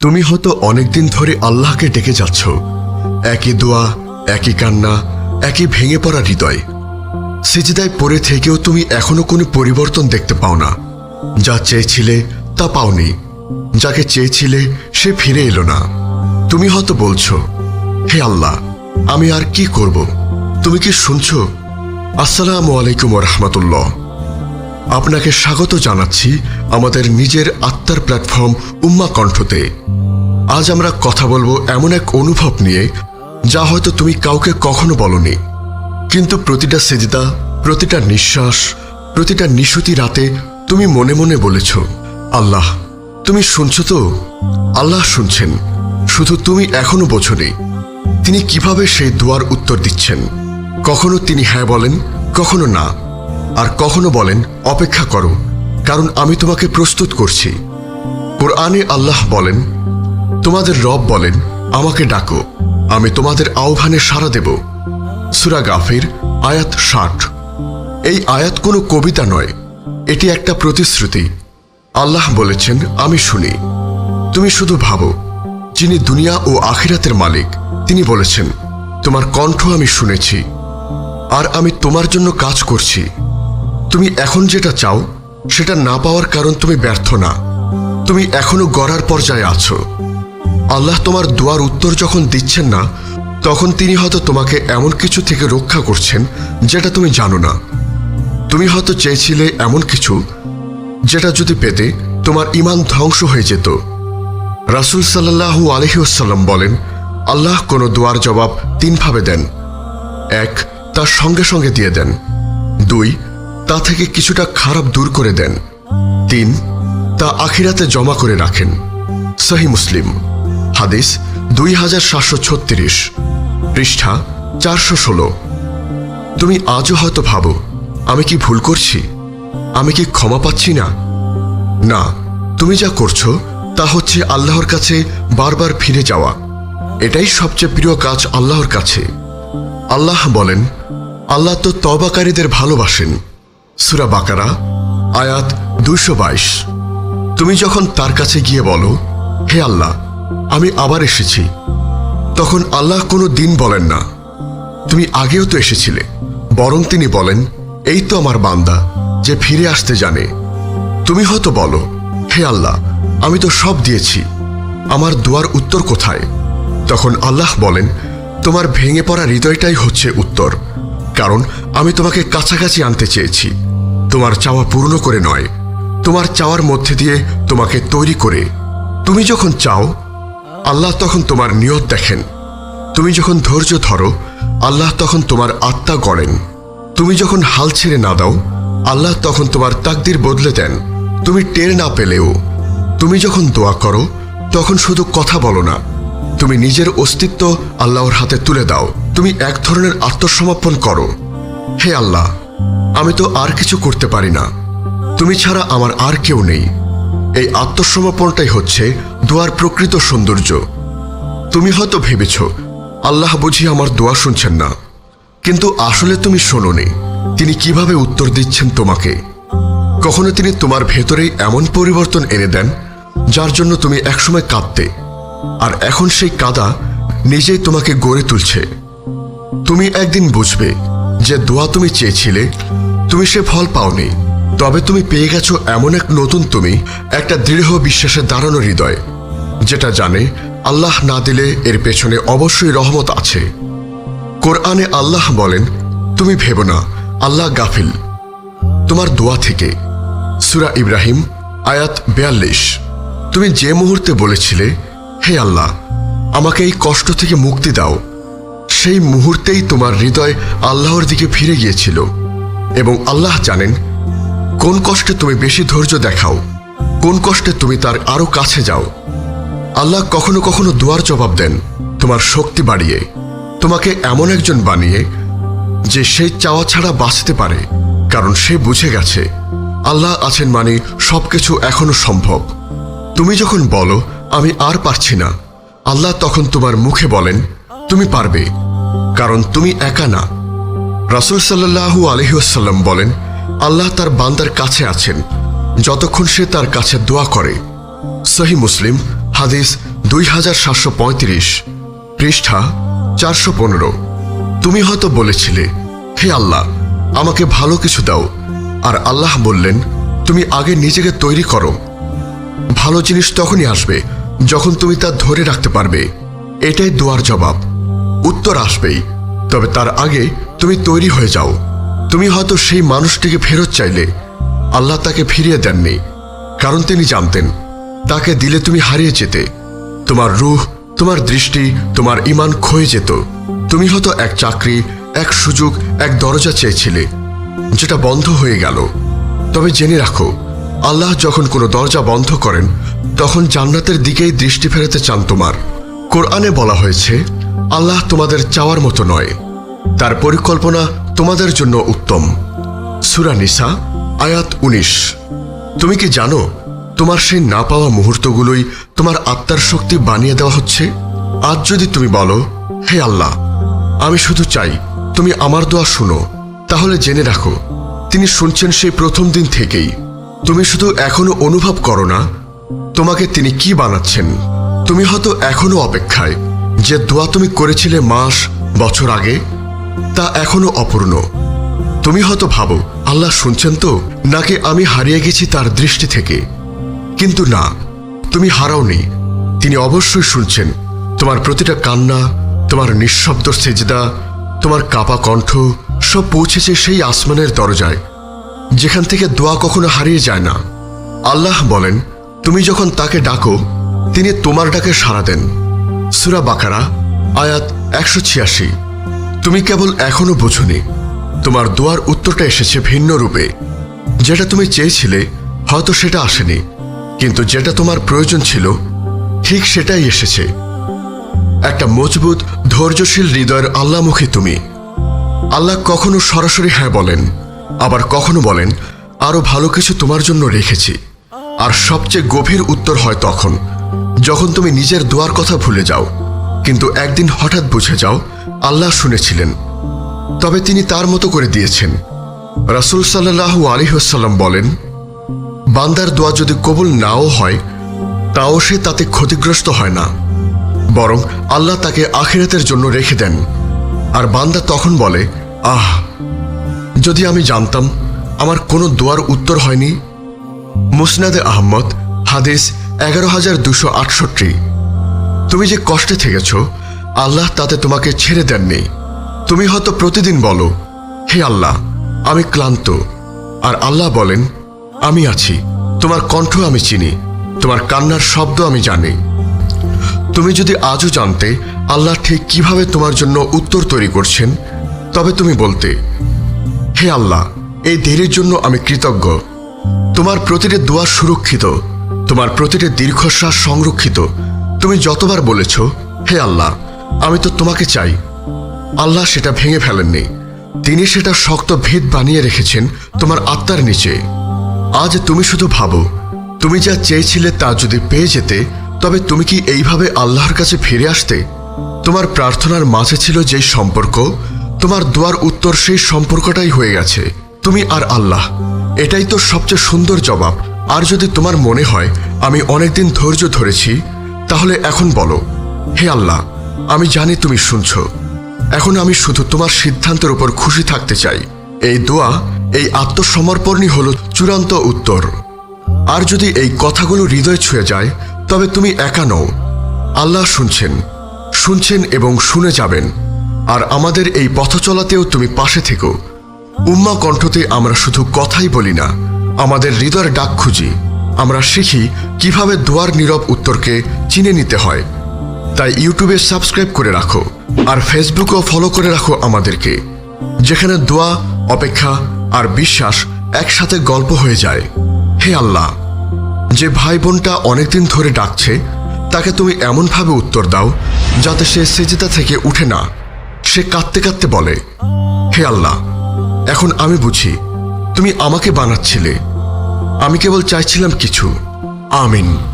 তুমি হয়তো অনেকদিন ধরে আল্লাহকে ডেকে যাচ্ছ। একই দোয়া, একই কান্না, একই ভেঙে পড়া হৃদয়। সিজদায় পড়ে থেকেও তুমি এখনও কোনো পরিবর্তন দেখতে পাও না। যা চেয়েছিলে তা পাওনি। যাকে চেয়েছিলে সে ফিরে এলো না। তুমি হয়তো বলছো, হে আল্লাহ, আমি আর কি করব? তুমি কি শুনছো? আসসালামু আলাইকুম রহমতুল্লাহ। আপনাকে স্বাগত জানাচ্ছি আমাদের নিজের আত্মার প্ল্যাটফর্ম উম্মা কণ্ঠতে। আজ আমরা কথা বলব এমন এক অনুভব নিয়ে, যা হয়তো তুমি কাউকে কখনো বলনি। কিন্তু প্রতিটা সেজদা, প্রতিটা নিঃশ্বাস, প্রতিটা নিশুতি রাতে তুমি মনে মনে বলেছ, আল্লাহ, তুমি শুনছ তো? আল্লাহ শুনছেন। শুধু তুমি এখনও বোঝনি। তিনি কীভাবে সেই দোয়ার উত্তর দিচ্ছেন? কখনো তিনি হ্যাঁ বলেন, কখনো না। আর কখনো বলেন, অপেক্ষা করো, কারণ আমি তোমাকে প্রস্তুত করছি। কোরআনে আল্লাহ বলেন, তোমাদের রব বলেন, আমাকে ডাকো, আমি তোমাদের আহ্বানে সাড়া দেব। সুরা গাফির, আয়াত ষাট। এই আয়াত কোনো কবিতা নয়, এটি একটা প্রতিশ্রুতি। আল্লাহ বলেছেন, আমি শুনি। তুমি শুধু ভাবো, যিনি দুনিয়া ও আখিরাতের মালিক, তিনি বলেছেন, তোমার কণ্ঠ আমি শুনেছি, আর আমি তোমার জন্য কাজ করছি। তুমি এখন যেটা চাও, সেটা না পাওয়ার কারণ তুমি ব্যর্থ না। তুমি এখনও গড়ার পর্যায়ে আছো। আল্লাহ তোমার দোয়ার উত্তর যখন দিচ্ছেন না, তখন তিনি হয়তো তোমাকে এমন কিছু থেকে রক্ষা করছেন যেটা তুমি জানো না। তুমি হয়তো চেয়েছিলে এমন কিছু যেটা যদি পেতে তোমার ইমান ধ্বংস হয়ে যেত। রাসুল সাল্লাহু আলহিউসাল্লাম বলেন, আল্লাহ কোনো দোয়ার জবাব তিনভাবে দেন। এক, তার সঙ্গে সঙ্গে দিয়ে দেন। দুই তা থেকে কিছুটা খারাপ দূর করে দেন। তিন, তা আখিরাতে জমা করে রাখেন। সহি মুসলিম। হাদিস দুই হাজার সাতশো ছত্রিশ, পৃষ্ঠা চারশো ষোলো। তুমি আজও হয়তো ভাবো, আমি কি ভুল করছি? আমি কি ক্ষমা পাচ্ছি না? না, তুমি যা করছ, তা হচ্ছে আল্লাহর কাছে বারবার ফিরে যাওয়া। এটাই সবচেয়ে প্রিয় কাজ আল্লাহর কাছে। আল্লাহ বলেন, আল্লাহ তো তবাকারীদের ভালোবাসেন। সুরা বাকারা, আয়াত দুশো বাইশ। তুমি যখন তার কাছে গিয়ে বলো, হে আল্লাহ, আমি আবার এসেছি। তখন আল্লাহ কোনো দিন বলেন না। তুমি আগেও তো এসেছিলে, বরং তিনি বলেন, এই তো আমার বান্দা, যে ফিরে আসতে জানে। তুমি হয়তো বলো, হে আল্লাহ, আমি তো সব দিয়েছি, আমার দুয়ার উত্তর কোথায়? তখন আল্লাহ বলেন, তোমার ভেঙে পড়া হৃদয়টাই হচ্ছে উত্তর, কারণ আমি তোমাকে কাছাকাছি আনতে চেয়েছি। তোমার চাওয়া পূর্ণ করে নয়, তোমার চাওয়ার মধ্যে দিয়ে তোমাকে তৈরি করে। তুমি যখন চাও, আল্লাহ তখন তোমার নিয়ত দেখেন। তুমি যখন ধৈর্য ধরো, আল্লাহ তখন তোমার আত্মা গড়েন। তুমি যখন হাল ছেড়ে না দাও, আল্লাহ তখন তোমার তাকদির বদলে দেন। তুমি টের না পেলেও। তুমি যখন দোয়া করো, তখন শুধু কথা বলো না। তুমি নিজের অস্তিত্ব আল্লাহর হাতে তুলে দাও। তুমি এক ধরনের আত্মসমর্পণ করো। হে আল্লাহ আমি তো আর কিছু করতে পারি না। তুমি ছাড়া আমার আর কেউ নেই। এই আত্মসমর্পণটাই হচ্ছে দোয়ার প্রকৃত সৌন্দর্য। তুমি হয়তো ভেবেছ, আল্লাহ বুঝি আমার দোয়া শুনছেন না। কিন্তু আসলে তুমি শোনোনি, তিনি কীভাবে উত্তর দিচ্ছেন তোমাকে। কখনো তিনি তোমার ভেতরেই এমন পরিবর্তন এনে দেন, যার জন্য তুমি একসময় কাঁদতে। আর এখন সেই কাদা নিজেই তোমাকে গড়ে তুলছে। তুমি একদিন বুঝবে যে দোয়া তুমি চেয়েছিলে, তুমি সে ফল পাওনি। তবে তুমি পেয়ে গেছো এমন এক নতুন তুমি, একটা দৃঢ় বিশ্বাসে দাঁড়ানো হৃদয়, যেটা জানে আল্লাহ না দিলে এর পেছনে অবশ্যই রহমত আছে। কোরআনে আল্লাহ বলেন, তুমি ভেবো না, আল্লাহ গাফিল। তোমার দোয়া থেকে, সুরা ইব্রাহিম, আয়াত বেয়াল্লিশ। তুমি যে মুহূর্তে বলেছিলে, হে আল্লাহ, আমাকে এই কষ্ট থেকে মুক্তি দাও। সেই মুহূর্তেই তোমার হৃদয় আল্লাহর দিকে ফিরে গিয়েছিল এবং আল্লাহ জানেন, কোন কষ্টে তুমি বেশি ধৈর্য দেখাও, কোন কষ্টে তুমি তার আরও কাছে যাও। আল্লাহ কখনো কখনো দুয়ার জবাব দেন, তোমার শক্তি বাড়িয়ে, তোমাকে এমন একজন বানিয়ে, যে সেই চাওয়া ছাড়া বাঁচতে পারে, কারণ সে বুঝে গেছে, আল্লাহ আছেন মানে সবকিছু এখনও সম্ভব। তুমি যখন বলো, আমি আর পারছি না, আল্লাহ তখন তোমার মুখে বলেন, তুমি পারবে। কারণ তুমি একা না। রাসুল সাল্লাহু আলহিউসাল্লাম বলেন, আল্লাহ তার বান্দার কাছে আছেন, যতক্ষণ সে তার কাছে দোয়া করে। সহি মুসলিম, হাদিস দুই হাজার সাতশো পঁয়ত্রিশ, পৃষ্ঠা চারশো পনেরো। তুমি হয়তো বলেছিলে, হে আল্লাহ, আমাকে ভালো কিছু দাও। আর আল্লাহ বললেন, তুমি আগে নিজেকে তৈরি করো। ভালো জিনিস তখনই আসবে যখন তুমি তা ধরে রাখতে পারবে। এটাই দোয়ার জবাব। উত্তর আসবেই। তবে তার আগে তুমি তৈরি হয়ে যাও। তুমি হয়তো সেই মানুষটিকে ফেরত চাইলে। আল্লাহ তাকে ফিরিয়ে দেননি, কারণ তিনি জানতেন, তাকে দিলে তুমি হারিয়ে যেতে। তোমার রূহ, তোমার দৃষ্টি, তোমার ইমান ক্ষয়ে যেত। তুমি হয়তো এক চাকরি, এক সুযোগ, এক দরজা চেয়েছিলে, যেটা বন্ধ হয়ে গেল। তবে জেনে রাখো, আল্লাহ যখন কোনো দরজা বন্ধ করেন, তখন জান্নাতের দিকেই দৃষ্টি ফেরাতে চান তোমার। কোরআনে বলা হয়েছে আল্লাহ তোমাদের চাওয়ার মতো নয়। তার পরিকল্পনা তোমাদের জন্য উত্তম। সুরা নিসা, আয়াত উনিশ। তুমি কি জানো, তোমার সেই না পাওয়া মুহূর্তগুলোই তোমার আত্মার শক্তি বানিয়ে দেওয়া হচ্ছে? আজ যদি তুমি বলো, হে আল্লাহ, আমি শুধু চাই, তুমি আমার দোয়া শুনো, তাহলে জেনে রাখো, তিনি শুনছেন সেই প্রথম দিন থেকেই। তুমি শুধু এখনও অনুভব করো না, তোমাকে তিনি কি বানাচ্ছেন, তুমি হয়তো এখনও অপেক্ষায়। যে দোয়া তুমি করেছিলে মাস, বছর আগে, তা এখনও অপূর্ণ। তুমি হয়তো ভাবো, আল্লাহ শুনছেন তো? নাকি আমি হারিয়ে গেছি তার দৃষ্টি থেকে? কিন্তু না, তুমি হারাওনি। তিনি অবশ্যই শুনছেন। তোমার প্রতিটা কান্না, তোমার নিঃশব্দ সেজদা, তোমার কাপা কণ্ঠ, সব পৌঁছেছে সেই আসমানের দরজায়। যেখান থেকে দোয়া কখনো হারিয়ে যায় না। আল্লাহ বলেন, তুমি যখন তাকে ডাকো, তিনি তোমার ডাকে সাড়া দেন। সুরা বাকারা, আয়াত একশো ছিয়াশি। তুমি কেবল এখনও বোঝনি, তোমার দোয়ার উত্তরটা এসেছে ভিন্ন রূপে। যেটা তুমি চেয়েছিলে, হয়তো সেটা আসেনি, কিন্তু যেটা তোমার প্রয়োজন ছিল, ঠিক সেটাই এসেছে। একটা মজবুত, ধৈর্যশীল হৃদয়ের আল্লামুখী তুমি। আল্লাহ কখনো সরাসরি হ্যাঁ বলেন, আবার কখনো বলেন, আরও ভালো কিছু তোমার জন্য রেখেছি। আর সবচেয়ে গভীর উত্তর হয় তখন যখন তুমি নিজের দোয়ার কথা ভুলে যাও, কিন্তু একদিন হঠাৎ বুঝে যাও, আল্লাহ শুনেছিলেন। তবে তিনি তার মতো করে দিয়েছেন। রাসুল সাল্লাহ আলিহাসাল্লাম বলেন, বান্দার দোয়া যদি কবুল নাও হয়, তাও সে তাতে ক্ষতিগ্রস্ত হয় না। বরং আল্লাহ তাকে আখিরাতের জন্য রেখে দেন। আর বান্দা তখন বলে, আহ, যদি আমি জানতাম, আমার কোনো দোয়ার উত্তর হয়নি। মুসনাদে আহমদ, হাদিস এগারো হাজার দুশো আটষট্টি। তুমি যে কষ্টে থেকেছ, আল্লাহ তাতে তোমাকে ছেড়ে দেননি। তুমি হয়তো প্রতিদিন বলো, হে আল্লাহ, আমি ক্লান্ত। আর আল্লাহ বলেন, আমি আছি, তোমার কণ্ঠ আমি চিনি, তোমার কান্নার শব্দ আমি জানি। তুমি যদি আজও জানতে আল্লাহ ঠিক কীভাবে তোমার জন্য উত্তর তৈরি করছেন, তবে তুমি বলতে, হে আল্লাহ, এই দেরির জন্য আমি কৃতজ্ঞ। তোমার প্রতিটি দোয়া সুরক্ষিত। তোমার প্রতিটি দীর্ঘশ্বাস সংরক্ষিত। তুমি যতবার বলেছ, হে আল্লাহ, আমি তো তোমাকে চাই। আল্লাহ সেটা ভেঙে ফেলেননি। তিনি সেটা শক্ত ভেদ বানিয়ে রেখেছেন তোমার আত্মার নিচে। আজ তুমি শুধু ভাবো, তুমি যা চেয়েছিলে তা যদি পেয়ে যেতে, তবে তুমি কি এইভাবে আল্লাহর কাছে ফিরে আসতে? তোমার প্রার্থনার মাঝে ছিল যেই সম্পর্ক, তোমার দোয়ার উত্তর সেই সম্পর্কটাই হয়ে গেছে। তুমি আর আল্লাহ, এটাই তো সবচেয়ে সুন্দর জবাব। আর যদি তোমার মনে হয়, আমি অনেকদিন ধৈর্য ধরেছি, তাহলে এখন বলো, হে আল্লাহ, আমি জানি তুমি শুনছ। এখন আমি শুধু তোমার সিদ্ধান্তের উপর খুশি থাকতে চাই। এই দোয়া, এই আত্মসমর্পণই হল চূড়ান্ত উত্তর। আর যদি এই কথাগুলো হৃদয় ছুঁয়ে যায়, তবে তুমি একা নও। আল্লাহ শুনছেন শুনছেন এবং শুনে যাবেন। আর আমাদের এই পথ চলাতেও তুমি পাশে থেকো। উম্মা কণ্ঠতে আমরা শুধু কথাই বলি না আমাদের হৃদয়ের ডাক খুঁজি। আমরা শিখি কীভাবে দোয়ার নীরব উত্তরকে চিনে নিতে হয়। তাই ইউটিউবে সাবস্ক্রাইব করে রাখো আর ফেসবুকও ফলো করে রাখো আমাদেরকে, যেখানে দোয়া, অপেক্ষা আর বিশ্বাস একসাথে গল্প হয়ে যায়। হে আল্লাহ, যে ভাই বোনটা অনেকদিন ধরে ডাকছে, তাকে তুমি এমনভাবে উত্তর দাও যাতে সে সেজেতা থেকে উঠে না। সে কাঁদতে কাঁদতে বলে, হে আল্লাহ, এখন আমি বুঝি, তুমি আমাকে বানাচ্ছিলে। আমি কেবল চাইছিলাম কিছু। আমিন।